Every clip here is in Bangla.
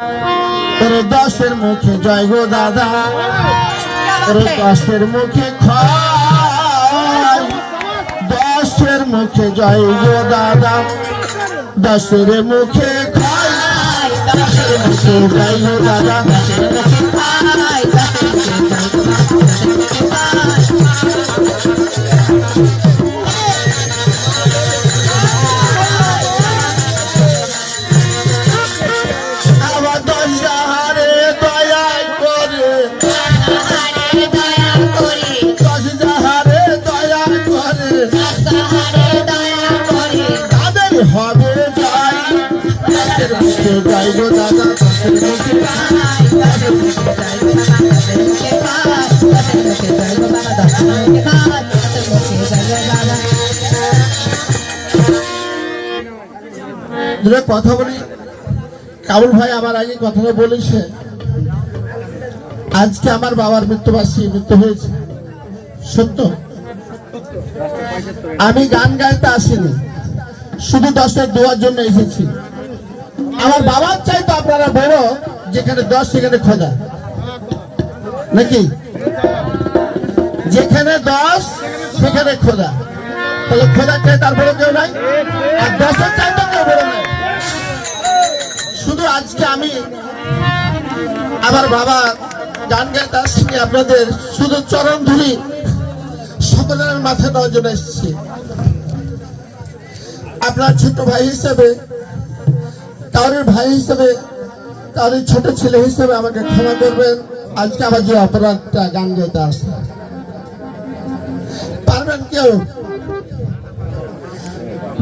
ওরে দশের মুখে জয় গো দাদা। ওরে দশের মুখে দশের মুখে জয় গো দাদা। দশের মুখে খায়। দশের মুখে জয় গো দাদা। কথা বলি। কাবুল ভাই আমার আগে কথাটা বলেছে। আজকে আমার বাবার মৃত্যুবার্ষিকী মৃত্যু হয়েছে। সত্য? আমি গান গাইতে আসিনি। শুধু দশের দোয়ার জন্য এসেছি। আমার বাবার চাইতো আপনারা বড়, যেখানে দশ, সেখানে খোঁজা। নাকি? যেখানে দশ, সেখানে খোদা তাহলে খোদা চাই তারপরে কেউ নাই? আর দশের চাইতো কেউ বড় নাই। শুধু আজকে আমি আমার বাবা গান গাইতে আসছি আপনাদের শুধু চরণ ধুলি সকলের মাথায় জন্য এসেছি। আপনার ছোট ভাই হিসেবে কারোর ভাই হিসেবে কারোর ছোট ছেলে হিসেবে আমাকে ক্ষমা করবেন। আজকে আমার যে অপরাধটা গান গাইতে আসছে। পারবেন কেউ?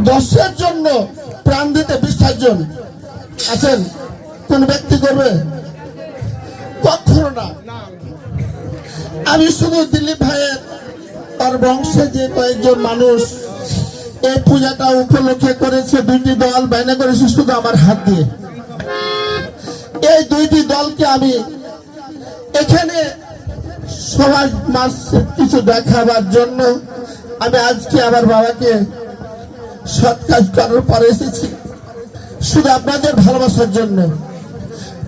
দশের জন্য প্রাণ দিতে বিশ্বাস জন আছেন? কোন ব্যক্তি করবে? কখনো না। আমি শুধু দিলীপ ভাইয়ের তার বংশে যে কয়েকজন মানুষ এই পূজাটা উপলক্ষে করেছে দুইটি দল, বাইনা করেছে শুধু আমার হাত দিয়ে। এই দুইটি দলকে আমি এখানে সমাজ মাস কিছু দেখাবার জন্য আমি আজকে আমার বাবাকে সৎ কাজ করার পরে এসেছি। শুধু আপনাদের ভালোবাসার জন্য।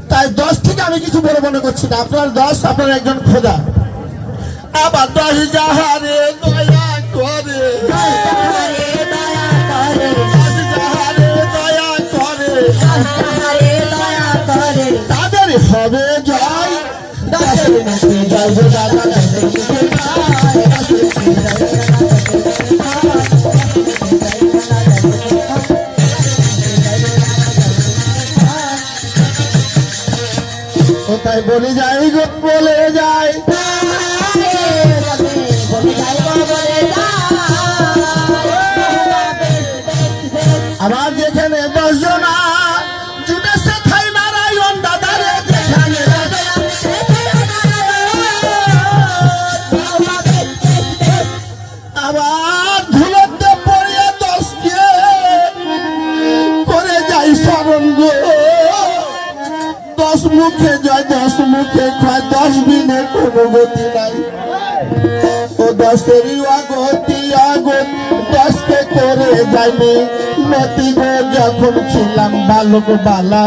তাই দশ থেকে আমি কিছু বলে মনে করছি না। আপনার দশ, আপনার একজন খোদা। আবার দশ যাহারে দয়া করে। কোথায় বলে যাই গো বলে যায় মুখে জয় দশ মুখে খায়, দশ দিনে কোনো গতি নাই। ও দশেরই আগতি আগত দশকে করে যাইনি নতি গো, যখন ছিলাম বালক বালা,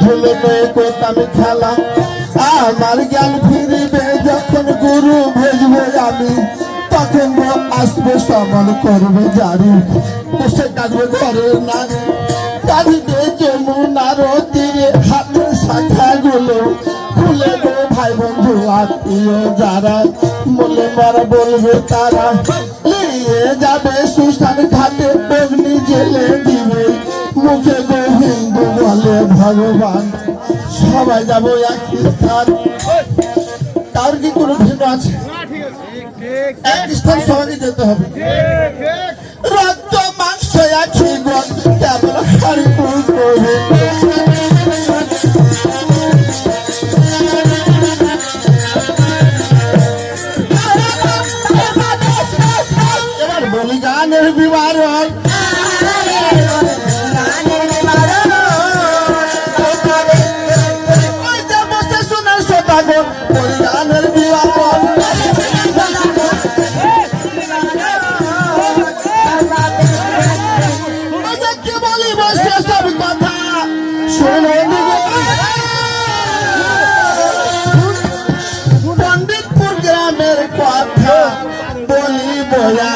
ধুলো নয়ে করতাম খেলা। আমার জ্ঞান ফিরিবে যখন গুরু ভেজবে আমি, তখন আসবে, সমান করবে জারি। বসে কাটবে ঘরের নারী আত্মীয় যারা, মনে মারা বলবে তারা, নিয়ে যাবে সুস্থান ঘাটে অগ্নি জেলে দিবে। মুখে গো হিন্দু বলে ভগবান। সবাই যাব এক স্থান। তার কি কোনো ভিন্ন আছে? এক স্থান সবাইকে যেতে হবে। রক্ত মাংস একই গণ কেবল হারি করবে पंडितपुर ग्राम मेरे को बोली बोला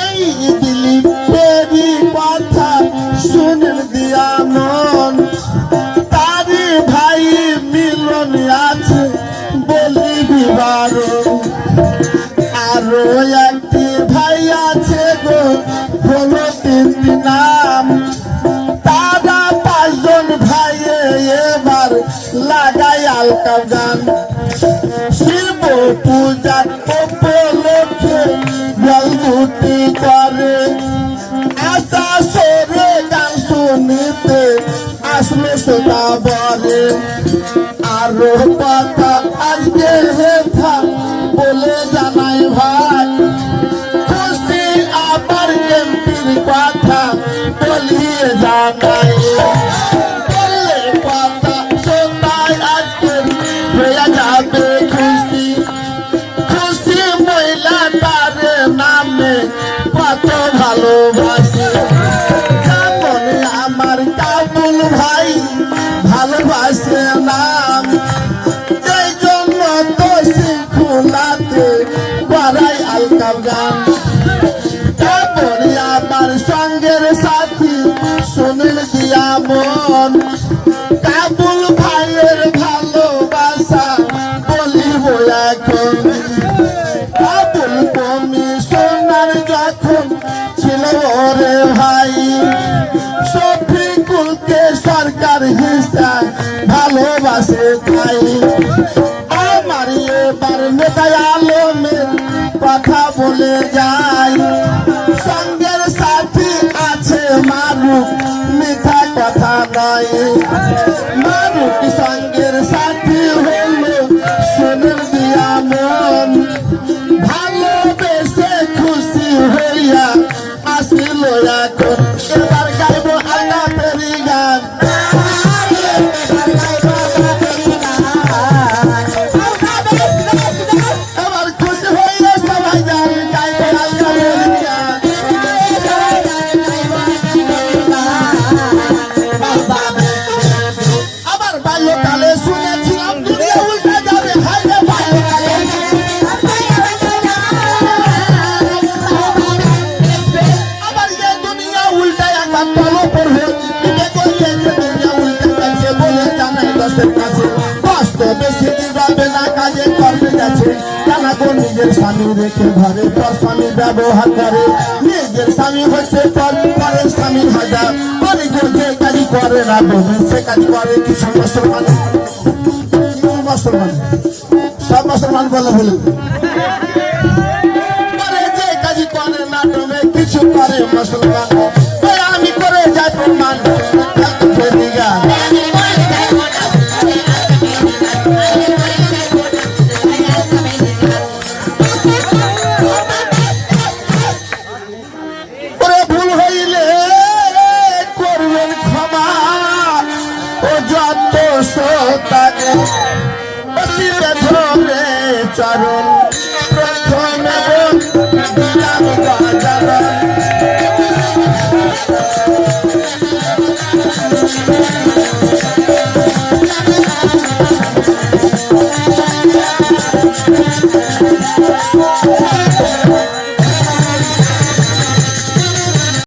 এই দিলীপেরই কথা শুনেন দিয়া মন। তারই ভাই মিলন আছে বলি বিবারণ আরও একটি ভাই আছে গো, হলো তিনটি নাম। তারা পাঁচজন ভাই এবার লাগাই আলকা গান শুনিতে আসলো সেটা বলে। আরও পাতা আজকে হেথা বলে জানাই ভাই, খুশি আবার এমপির কথা বলিয়ে জানাই ভালোবাসে তাই আমার এবার নেতায় আলমের কথা বলে যাই সঙ্গের সাথী আছে মারুক মিথ্যা কথা নয় মারুক সঙ্গের সাথী হলো সোনের দিয়া মন ভালোবেসে খুশি হইয়া আসিল এখন। দশের কাছে বেশি দিন যাবে না, কাজে করবে যাচ্ছে। জানা গো নিজের স্বামী রেখে ঘরে পর স্বামী ব্যবহার করে। নিজের স্বামী হচ্ছে পর পরের স্বামী করে গো যে কাজই করে না বলে, সে কাজ করে কিছু মুসলমান। কিছু মুসলমান। সব মুসলমান বলে বলে। করে যে কাজই করে না তুমি কিছু করে মুসলমান।